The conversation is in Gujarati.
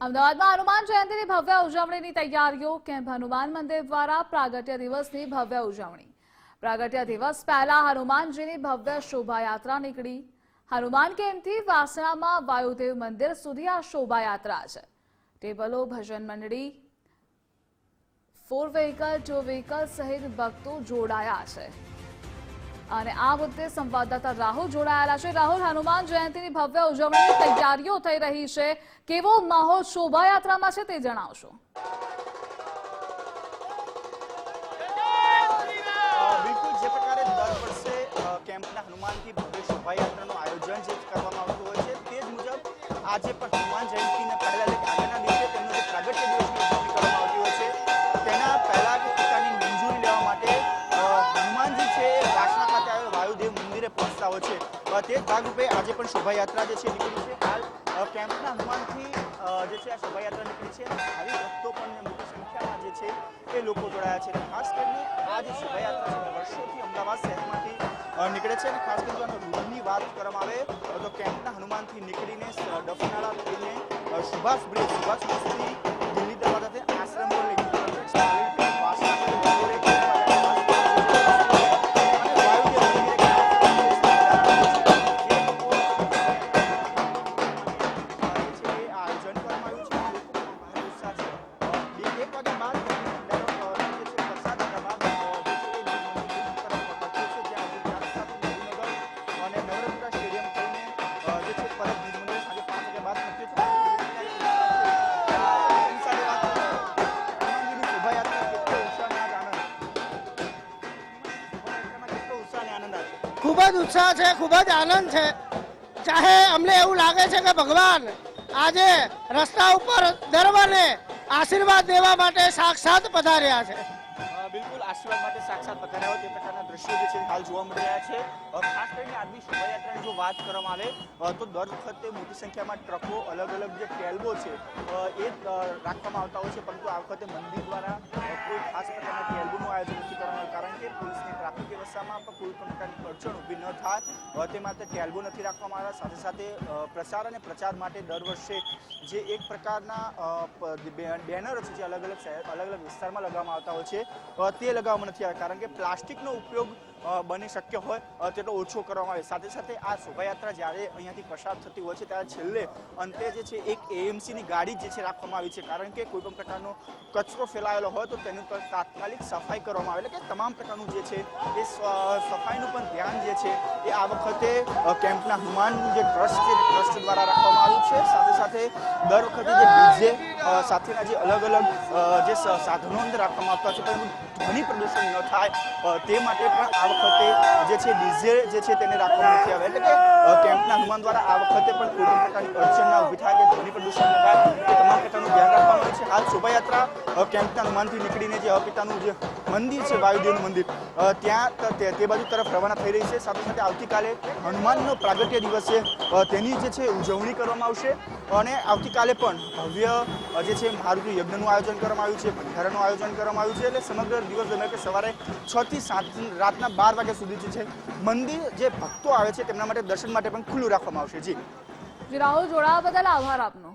અમદાવાદમાં હનુમાન જયંતિની ભવ્ય ઉજવણીની તૈયારીઓ કેમ્પ હનુમાન મંદિર દ્વારા પ્રાગટ્ય દિવસની ભવ્ય ઉજવણી. પ્રાગટ્ય દિવસ પહેલા હનુમાનજીની ભવ્ય શોભાયાત્રા નીકળી. હનુમાન કેમ્પથી વાસણામાં વાયુદેવ મંદિર સુધી આ શોભાયાત્રા છે. ટેબલો, ભજન મંડળી ફોર વ્હીકલ ટુ વ્હીકલ સહિત ભક્તો જોડાયા છે. અને આ મુદ્દે સંવાદદાતા રાહુલ જોડાયેલા છે. રાહુલ, હનુમાન જયંતિની ભવ્ય ઉજવણીની તૈયારીઓ થઈ રહી છે. કેવો માહોલ શોભાયાત્રામાં છે તે જણાવશો. બિલકુલ ભવ્ય શોભાયાત્રાનું આયોજન જે કરવામાં આવતું હોય છે, તે જ મુજબ આજે પણ હનુમાન જયંતિને હોય છે. તે જ ભાગરૂપે આજે પણ શોભાયાત્રા જે છે નીકળી છે. હાલ કેમ્પના હનુમાનથી જે છે આ શોભાયાત્રા નીકળી છે. આવી ભક્તો પણ મોટી સંખ્યામાં જે છે એ લોકો જોડાયા છે. ખાસ કરીને આ જે શોભાયાત્રા છે, વર્ષોથી અમદાવાદ શહેરમાંથી નીકળે છે. અને ખાસ કરીને રૂટની વાત કરવામાં આવે, તો કેમ્પના હનુમાનથી નીકળીને ડફનાળા થઈને સુભાષ બ્રિજ સુભાષ બ્રિજ ખૂબ જ ઉત્સાહ છે, ખૂબ જ આનંદ છે. ચાહે અમને એવું લાગે છે કે ભગવાન આજે રસ્તા ઉપર દરવાને આશીર્વાદ દેવા માટે સાક્ષાત પધાર્યા છે. બિલકુલ આશીર્વાદ માટે સાક્ષાત પધાર્યા હોય તે પ્રકારના દ્રશ્યો જે છે હાલ જોવા મળી રહ્યા છે. ખાસ કરીને આજની શોભાયાત્રાની જો વાત કરવામાં આવે તો દર વખતે મોટી સંખ્યામાં ટ્રકો અલગ અલગ જે ટેલ્બો છે એ રાખવામાં આવતા હોય છે, પરંતુ આ વખતે મંદિર દ્વારા કોઈ ખાસ પ્રકારના ટેલ્બોનું આયોજન નથી કરવામાં કારણ કે પોલીસની ટ્રાફિક વ્યવસ્થામાં પણ કોઈ પણ પ્રકારની અડચણ ઊભી ન થાય. તે માટે ટેલ્બો નથી રાખવામાં આવ્યા. સાથે સાથે પ્રસાર અને પ્રચાર માટે દર વર્ષે જે એક પ્રકારના બેનરો છે જે અલગ અલગ અલગ અલગ વિસ્તારમાં લગાવવામાં આવતા હોય છે. તે લગાવવામાં નથી આવ્યા કારણ કે પ્લાસ્ટિકનો ઉપયોગ બની શક્ય હોય તેટલો ઓછો કરવામાં આવે. સાથે સાથે આ શોભાયાત્રા જ્યારે અહીંયાથી પસાર થતી હોય છે, ત્યારે છેલ્લે અંતે જે છે, એક એએમસીની ગાડી જે છે રાખવામાં આવી છે. કારણ કે કોઈ પણ પ્રકારનો કચરો ફેલાયેલો હોય, તો તેની પર તાત્કાલિક સફાઈ કરવામાં આવે. એટલે કે તમામ પ્રકારનું જે છે, એ સફાઈનું પણ ધ્યાન જે છે, એ આ વખતે કેમ્પના હનુમાનનું જે ટ્રસ્ટ છે ટ્રસ્ટ દ્વારા રાખવામાં આવ્યું સાથે દર વખતે જે ડીજે સાથેના જે અલગ અલગ જે સાધનો અંદર રાખવામાં આવતા છે, પરંતુ ધ્વનિ પ્રદૂષણ ન થાય તે માટે પણ આ વખતે જે છે ડીજે જે છે તેને રાખવામાં નથી આવે એટલે કે કેમ્પના હનુમાન દ્વારા આ વખતે પણ કોઈ પ્રકારની અડચણ ના ઊભી થાય કે ધ્વનિ પ્રદૂષણ ન થાય એ તમામ પ્રકારનું ધ્યાન હોય શોભાયાત્રા કેમ્પના હનુમાનથી નીકળીને જે અપિતાનું જે મંદિર છે, વાયુદેવનું મંદિર ત્યાં તે બાજુ તરફ રવાના થઈ રહી છે. સાથે સાથે આવતીકાલે હનુમાનનો પ્રાગટ્ય દિવસ છે. તેની જે છે, ઉજવણી કરવામાં આવશે. અને આવતીકાલે પણ ભવ્ય જે છે, મારુતિ યજ્ઞનું આયોજન કરવામાં આવ્યું છે ભંડારાનું આયોજન કરવામાં આવ્યું છે. એટલે સમગ્ર દિવસ દરમિયાન કે સવારે છ થી સાત રાતના બાર વાગ્યા સુધી જે છે, મંદિર જે ભક્તો આવે છે, તેમના માટે દર્શન માટે પણ ખુલ્લું રાખવામાં આવશે. જી, રાહુલ, જોડાવા બદલ આભાર આપનો.